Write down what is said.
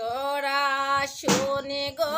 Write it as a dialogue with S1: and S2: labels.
S1: তোরা শোনে গো